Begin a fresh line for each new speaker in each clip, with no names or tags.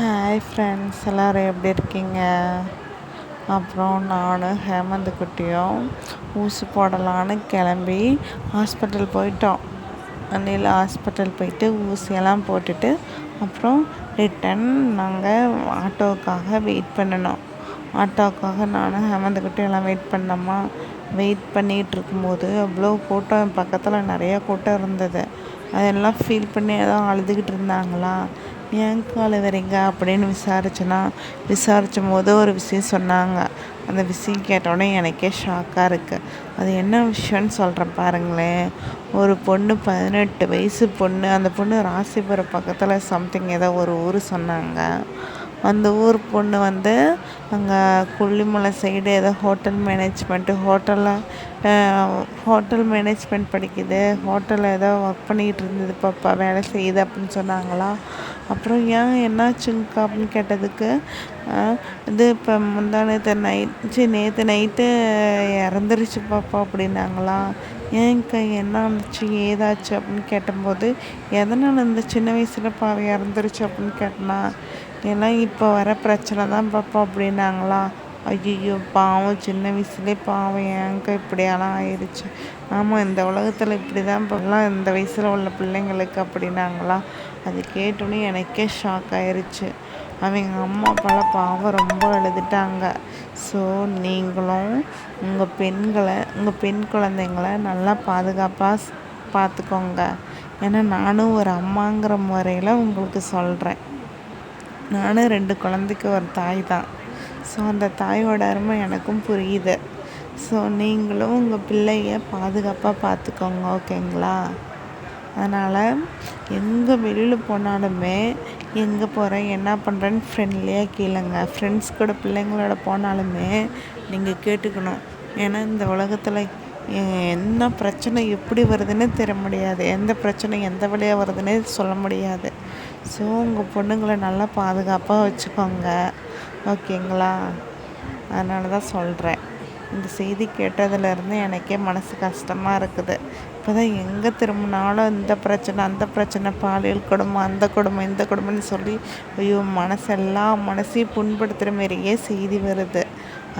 Hi friends எல்லோரும் எப்படி இருக்கீங்க? அப்புறம் நானும் ஹேமந்த் குட்டியும் ஊசி போடலான்னு கிளம்பி ஹாஸ்பிட்டல் போயிட்டோம். அன்னையில் ஹாஸ்பிட்டல் போயிட்டு ஊசியெல்லாம் போட்டுட்டு அப்புறம் ரிட்டன் நாங்கள் ஆட்டோவுக்காக வெயிட் பண்ணினோம் ஆட்டோவுக்காக நானும் ஹேமந்த் குட்டி எல்லாம் வெயிட் பண்ணோமா? வெயிட் பண்ணிகிட்டு இருக்கும்போது அவ்வளோ கூட்டம் பக்கத்தில் நிறையா கூட்டம் இருந்தது. அதெல்லாம் ஃபீல் பண்ணி ஏதோ அழுதுகிட்டு இருந்தாங்களா? ஏன்க்கா வரீங்க அப்படின்னு விசாரிச்சேன்னா விசாரிச்சும் போது ஒரு விஷயம் சொன்னாங்க. அந்த விஷயம் கேட்டோடனே எனக்கே ஷாக்காக இருக்குது அது என்ன விஷயம்னு சொல்கிறேன் பாருங்களேன். ஒரு பொண்ணு பதினெட்டு வயசு பொண்ணு அந்த பொண்ணு ராசிபுரம் பக்கத்தில் சம்திங் ஏதோ ஒரு ஊர் சொன்னாங்க. அந்த ஊர் பொண்ணு வந்து அங்கே கொல்லிமலை சைடு ஏதோ ஹோட்டல் மேனேஜ்மெண்ட்டு ஹோட்டலில் ஹோட்டல் மேனேஜ்மெண்ட் படிக்குது. ஹோட்டலில் ஏதோ ஒர்க் பண்ணிக்கிட்டு இருந்தது பாப்பா வேலை செய்யுது அப்படின்னு சொன்னாங்களா? அப்புறம் ஏன் என்னாச்சுங்கக்கா அப்படின்னு கேட்டதுக்கு இது இப்போ முந்தா நேற்று நைட் சரி நேற்று நைட்டு இறந்துருச்சு பாப்பா அப்படின்னாங்களா? ஏன்க்கா என்ன ஆச்சு ஏதாச்சு அப்படின்னு கேட்டபோது எதனால் இந்த சின்ன வயசில் பாவை இறந்துருச்சு அப்படின்னு கேட்டனா எல்லாம் இப்போ வர பிரச்சனை தான் பாப்பா அப்படின்னாங்களா? ஐயையோ பாவம் சின்ன வயசுலேயே பாவம் ஏன்க்கா இப்படியெல்லாம் ஆயிடுச்சு ஆமாம் இந்த உலகத்தில் இப்படி தான் இப்போல்லாம் இந்த வயசில் உள்ள பிள்ளைங்களுக்கு அப்படின்னாங்களா? அது கேட்டோன்னே எனக்கே ஷாக் ஆயிடுச்சு அவங்க அம்மா அப்பாலாம் பாவம் ரொம்ப எழுதிட்டாங்க ஸோ நீங்களும் உங்கள் பெண்களை உங்கள் பெண் குழந்தைங்கள நல்லா பாதுகாப்பாக பார்த்துக்கோங்க ஏன்னா நானும் ஒரு அம்மாங்கிற முறையில் உங்களுக்கு சொல்கிறேன் நானும் ரெண்டு குழந்தைக்கு ஒரு தாய் தான். ஸோ அந்த தாயோட அருமை எனக்கும் புரியுது. ஸோ நீங்களும் உங்கள் பிள்ளைய பாதுகாப்பாக பார்த்துக்கோங்க ஓகேங்களா? அதனால் எங்கே வெளியில் போனாலுமே எங்கே போகிறேன் என்ன பண்ணுறேன்னு ஃப்ரெண்ட்லியாக கேளுங்க. ஃப்ரெண்ட்ஸ் கூட பிள்ளைங்களோட போனாலுமே நீங்கள் கேட்டுக்கணும். ஏன்னா இந்த உலகத்தில் என்ன பிரச்சனை எப்படி வருதுன்னு தெரிய முடியாது. எந்த பிரச்சனை எந்த வழியாக வருதுன்னே சொல்ல முடியாது. ஸோ உங்கள் பொண்ணுங்களை நல்லா பாதுகாப்பாக வச்சுக்கோங்க. ஓகேங்களா? அதனால தான் சொல்கிறேன் இந்த செய்தி கேட்டதுலேருந்து எனக்கே மனசு கஷ்டமாக இருக்குது. இப்போ தான் எங்கே திரும்பினாலும் இந்த பிரச்சனை அந்த பிரச்சனை பாலியல் கொடுமை அந்த கொடுமை இந்த கொடுமைன்னு சொல்லி ஐயோ மனசெல்லாம் மனசையும் புண்படுத்துகிற மாரியே செய்தி வருது.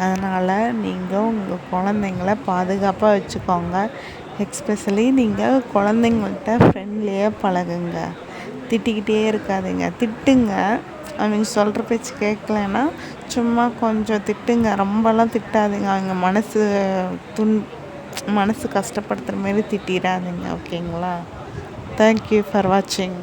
அதனால் நீங்கள் உங்கள் குழந்தைங்கள பாதுகாப்பாக வச்சுக்கோங்க. எக்ஸ்பெஷலி நீங்கள் குழந்தைங்கள்ட்ட ஃப்ரெண்ட்லியாக பழகுங்க. திட்டிக்கிட்டே இருக்காதுங்க. திட்டுங்க. அவங்க சொல்கிற பேச்சு கேட்கலன்னா சும்மா கொஞ்சம் திட்டுங்க. ரொம்பலாம் திட்டாதுங்க. அவங்க மனசு துன் மனசு கஷ்டப்படுத்துகிற மாரி திட்டிடாதுங்க ஓகேங்களா? தேங்க்யூ ஃபார் வாட்சிங்